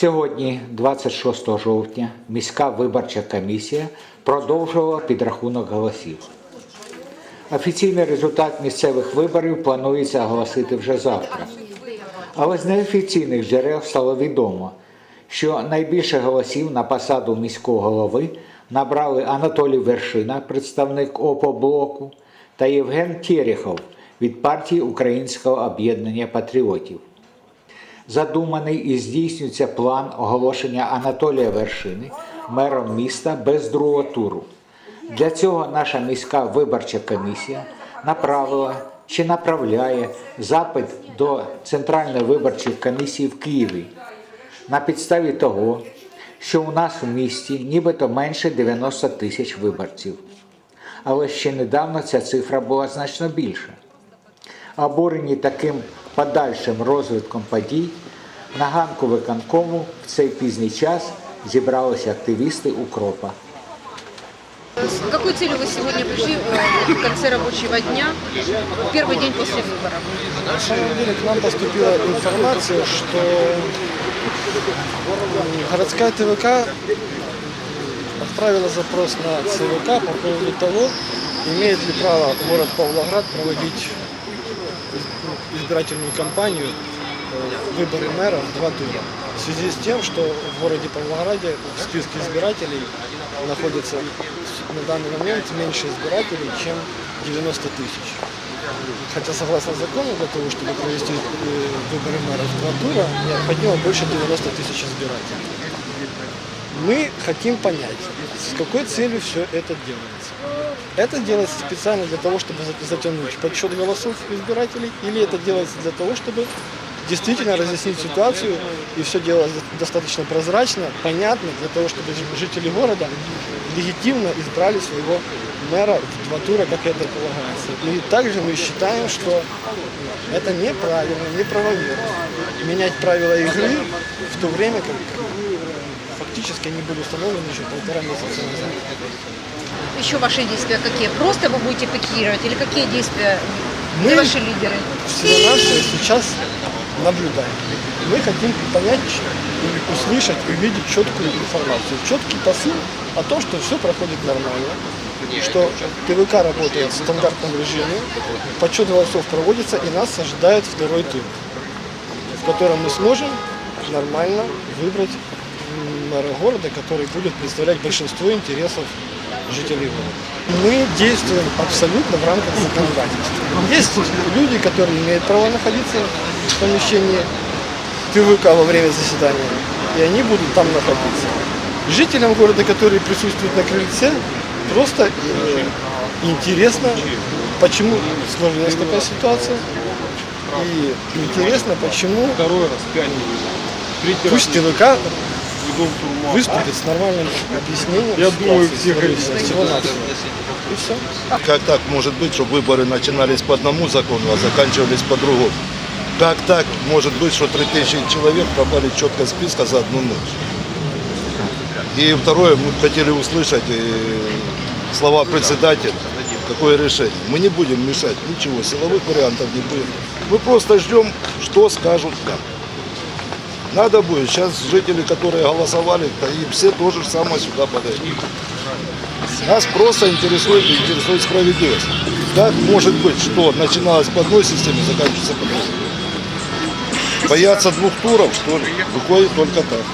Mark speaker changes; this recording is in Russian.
Speaker 1: Сьогодні, 26 жовтня, міська виборча комісія продовжувала підрахунок голосів. Офіційний результат місцевих виборів планується оголосити вже завтра. Але з неофіційних джерел стало відомо, що найбільше голосів на посаду міського голови набрали Анатолій Вершина, представник ОПО-блоку, та Євген Терехов від партії Українського об'єднання патріотів. Задуманий і здійснюється план оголошення Анатолія Вершини мером міста без другого туру. Для цього наша міська виборча комісія направила чи направляє запит до Центральної виборчої комісії в Києві на підставі того, що у нас в місті нібито менше 90 тисяч виборців. Але ще недавно ця цифра була значно більша. Обурені таким подальшим розвитком подій, на ганку виконкому в цей пізній час зібралися активісти Укропа.
Speaker 2: С какой целью вы сегодня пришли э, в конце рабочего дня, в первый день после выборов?
Speaker 3: На самом деле к нам поступила информация, что м, городская ТВК отправила запрос на ЦВК по поводу того, имеет ли право город Павлоград проводить из- избирательную кампанию э, выборы мэра в два тура. В связи с тем, что в городе Павлограде в списке избирателей находится на данный момент меньше избирателей, чем 90 тысяч. Хотя согласно закону, для того, чтобы провести э, выборы мэра в два тура, необходимо больше 90 тысяч избирателей. Мы хотим понять, с какой целью все это делается. Это делается специально для того, чтобы за- затянуть подсчет голосов избирателей, или это делается для того, чтобы действительно разъяснить ситуацию и все делалось достаточно прозрачно, понятно, для того, чтобы жители города легитимно избрали своего мэра два тура, как это полагается. И также мы считаем, что это неправильно, неправомерно. Менять правила игры в то время, как фактически они были установлены еще полтора месяца назад.
Speaker 2: Еще ваши действия какие? Просто вы будете пикировать или какие действия
Speaker 3: Мы-
Speaker 2: ваши лидеры?
Speaker 3: всего-навсего сейчас наблюдаем. Мы хотим понять или услышать, увидеть четкую информацию, четкий посыл о том, что все проходит нормально, что ТВК работает в стандартном режиме, подсчет голосов проводится и нас ожидает второй тур, в котором мы сможем нормально выбрать мэра города, который будет представлять большинство интересов жителей города. Мы действуем абсолютно в рамках законодательства. Есть люди, которые имеют право находиться в помещении ТВК во время заседания, и они будут там находиться. Жителям города, которые присутствуют на крыльце, просто э, интересно, почему сложилась такая ситуация, и интересно, почему
Speaker 4: Второй раз, пять.
Speaker 3: Пусть ТВК выступит с нормальным объяснением.
Speaker 4: Я думаю, все
Speaker 3: сложившейся.
Speaker 4: хотят.
Speaker 3: Всего-навсего. И все.
Speaker 5: Как так может быть, что выборы начинались по одному закону, а заканчивались по другому? Как так может быть, что 3000 человек попали четко в списка за одну ночь? И второе, мы хотели услышать э, слова председателя, какое решение. Мы не будем мешать ничего, силовых вариантов не будет. Мы просто ждем, что скажут как. Надо будет, сейчас жители, которые голосовали, то и все тоже самое сюда подойдут. Нас просто интересует, интересует справедливость. Как может быть, что начиналось по одной системе, заканчивается по другой? Бояться двух туров, что ли? Выходит только так.